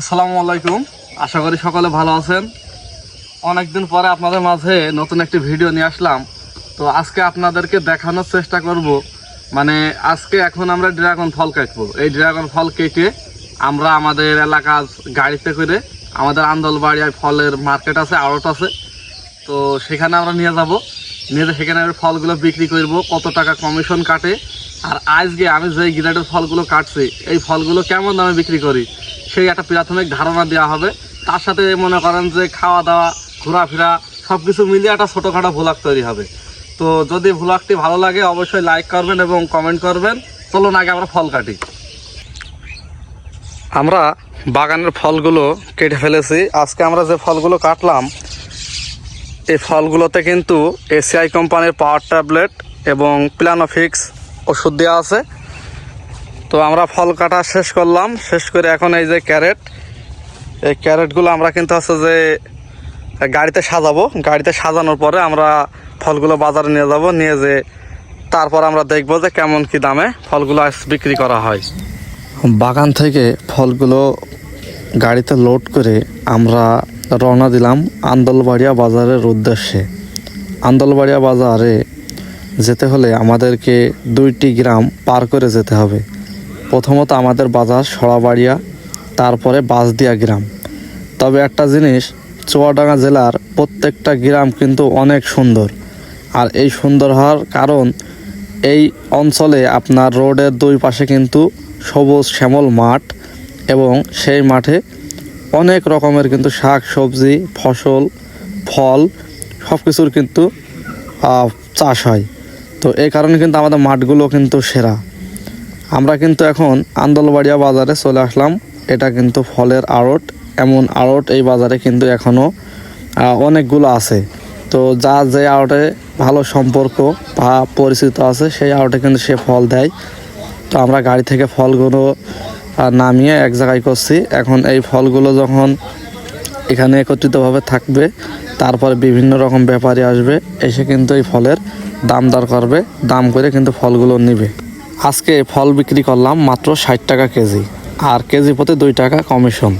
আসসালামু আলাইকুম। আশা করি সকলে ভালো আছেন। অনেকদিন পরে আপনাদের মাঝে নতুন একটি ভিডিও নিয়ে আসলাম। তো আজকে আপনাদেরকে দেখানোর চেষ্টা করব। মানে আজকে এখন আমরা ড্রাগন ফল কাটবো। এই ড্রাগন ফল কেটে আমরা আমাদের এলাকার গাড়িতে করে আমাদের আন্দোলবাড়িয়ায় ফলের মার্কেট আছে আড়ট আছে। তো সেখানে আমরা নিয়ে যাব। নিয়ে সেখানে ফলগুলো বিক্রি করব, কত টাকা কমিশন কাটে। আর আজকে আমি যে গ্রেডের ফলগুলো কাটছি, এই ফলগুলো কেমন দামে বিক্রি করি? সেই একটা প্রাথমিক ধারণা দেওয়া হবে। তার সাথে মনে করেন যে খাওয়া দাওয়া, ঘোরাফেরা সব কিছু মিলিয়ে একটা ছোটোখাটো ভ্লগ তৈরি হবে। তো যদি ভ্লগটি ভালো লাগে, অবশ্যই লাইক করবেন এবং কমেন্ট করবেন। চলুন আগে আমরা ফল কাটি। আমরা বাগানের ফলগুলো কেটে ফেলেছি। আজকে আমরা যে ফলগুলো কাটলাম, এই ফলগুলোতে কিন্তু এসিআই কোম্পানির পাওয়ার ট্যাবলেট এবং প্ল্যানোফিক্স ওষুধ দেওয়া আছে। তো আমরা ফল কাটা শেষ করলাম। শেষ করে এখন এই যে ক্যারেট। এই ক্যারেটগুলো আমরা কিন্তু হচ্ছে যে গাড়িতে সাজাবো। গাড়িতে সাজানোর পরে আমরা ফলগুলো বাজারে নিয়ে যাব। নিয়ে যে তারপর আমরা দেখব যে কেমন কি দামে ফলগুলো বিক্রি করা হয়। বাগান থেকে ফলগুলো গাড়িতে লোড করে আমরা রওনা দিলাম আন্দোলবাড়িয়া বাজারের উদ্দেশ্যে। আন্দোলবাড়িয়া বাজারে যেতে হলে আমাদেরকে দুইটি গ্রাম পার করে যেতে হবে। প্রথমত আমাদের বাজার সরাবাড়িয়া, তারপরে বাসদিয়া গ্রাম। তবে একটা জিনিস, চুয়াডাঙ্গা জেলার প্রত্যেকটা গ্রাম কিন্তু অনেক সুন্দর। আর এই সুন্দর হওয়ার কারণ, এই অঞ্চলে আপনার রোডের দুই পাশে কিন্তু সবুজ শ্যামল মাঠ এবং সেই মাঠে অনেক রকমের কিন্তু শাক সবজি, ফসল, ফল সব কিছুর কিন্তু চাষ হয়। তো এই কারণে কিন্তু আমাদের মাঠগুলো কিন্তু সেরা। আমরা কিন্তু এখন আন্দোলবাড়িয়া বাজারে চলে আসলাম। এটা কিন্তু ফলের আড়ট। এমন আড়ট এই বাজারে কিন্তু এখনও অনেকগুলো আছে। তো যা যে আড়টে ভালো সম্পর্ক বা পরিচিত আছে, সেই আড়টে কিন্তু সে ফল দেয়। তো আমরা গাড়ি থেকে ফলগুলো নামিয়ে এক জায়গায় করছি। এখন এই ফলগুলো যখন এখানে একত্রিতভাবে থাকবে, তারপরে বিভিন্ন রকম ব্যাপারী আসবে, এসে কিন্তু এই ফলের দাম দর করবে, দাম করে কিন্তু ফলগুলো নিবে। আজকে ফল বিক্রি করলাম মাত্র ষাট টাকা কেজি। আর কেজি পথে দুই টাকা কমিশন।